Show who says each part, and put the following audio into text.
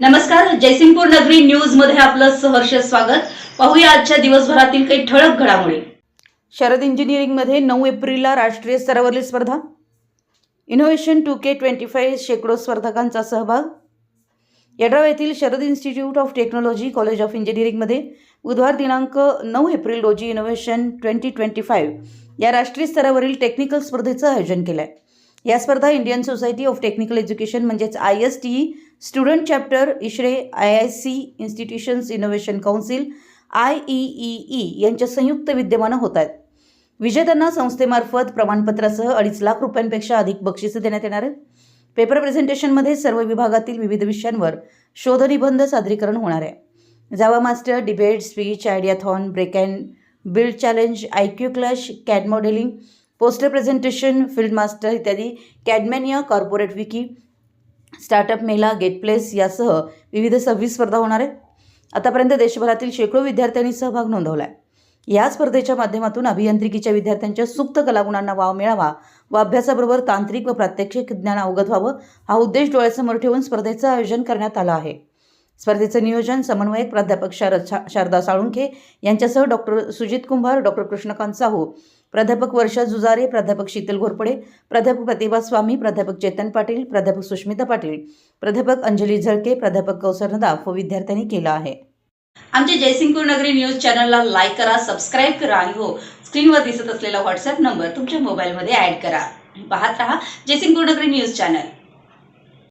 Speaker 1: नमस्कार जयसिंगपूर नगरी न्यूजमध्ये आपलं सहर्ष स्वागत. पाहूया आजच्या दिवसभरातील काही ठळक घडामोडी. शरद इंजिनिअरिंगमध्ये नऊ एप्रिलला राष्ट्रीय स्तरावरील स्पर्धा. Innovation two K twenty five शेकडो स्पर्धकांचा सहभाग. यड्राव येथील Sharad institute of technology college of इंजिनिअरिंगमध्ये बुधवार दिनांक नऊ एप्रिल रोजी इनोव्हेशन ट्वेंटी ट्वेंटी फाईव्ह या राष्ट्रीय स्तरावरील टेक्निकल स्पर्धेचं आयोजन केलं आहे या स्पर्धा Indian society of technical education म्हणजेच I S T student chapter ISHRAE I I C institutions innovation council I E E E यांच्या संयुक्त विद्यमानं होत आहेत. विजेत्यांना संस्थेमार्फत प्रमाणपत्रासह अडीच लाख रुपयांपेक्षा अधिक बक्षिसं देण्यात येणार आहेत. पेपर प्रेझेंटेशनमध्ये सर्व विभागातील विविध विषयांवर शोधनिबंध सादरीकरण होणार आहे. Java master debate speech ideathon break and build challenge I Q clash CAD modelling poster presentation field master इत्यादी Cadmania corporate wiki startup mela get place यासह विविध सव्वीस स्पर्धा होणार आहेत. आतापर्यंत देशभरातील शेकडो विद्यार्थ्यांनी सहभाग नोंदवला आहे या स्पर्धेच्या माध्यमातून अभियांत्रिकीच्या विद्यार्थ्यांच्या सुप्त कलागुणांना वाव मिळावा व अभ्यासाबरोबर तांत्रिक व प्रात्यक्षिक ज्ञान अवगत व्हावं हा उद्देश डोळ्यासमोर ठेवून स्पर्धेचं आयोजन करण्यात आलं आहे. स्पर्धेचं नियोजन समन्वयक प्राध्यापक शारद शा शारदा साळुंखे यांच्यासह डॉक्टर सुजित कुंभार डॉक्टर कृष्णकांत साहू प्राध्यापक वर्षा जुजारे प्राध्यापक शीतल घोरपडे प्राध्यापक प्रतिभा स्वामी प्राध्यापक चेतन पाटील प्राध्यापक सुष्मिता पाटील प्राध्यापक अंजली झळके प्राध्यापक कौसर नदाफ व विद्यार्थ्यांनी केला आहे. आमच्या जयसिंगपूर नगरी न्यूज चॅनलला लाईक करा सबस्क्राईब करा आणि हो स्क्रीनवर दिसत असलेला व्हॉट्सअप नंबर तुमच्या मोबाईलमध्ये ॲड करा. पाहत रहा जयसिंगपूर नगरी न्यूज चॅनल.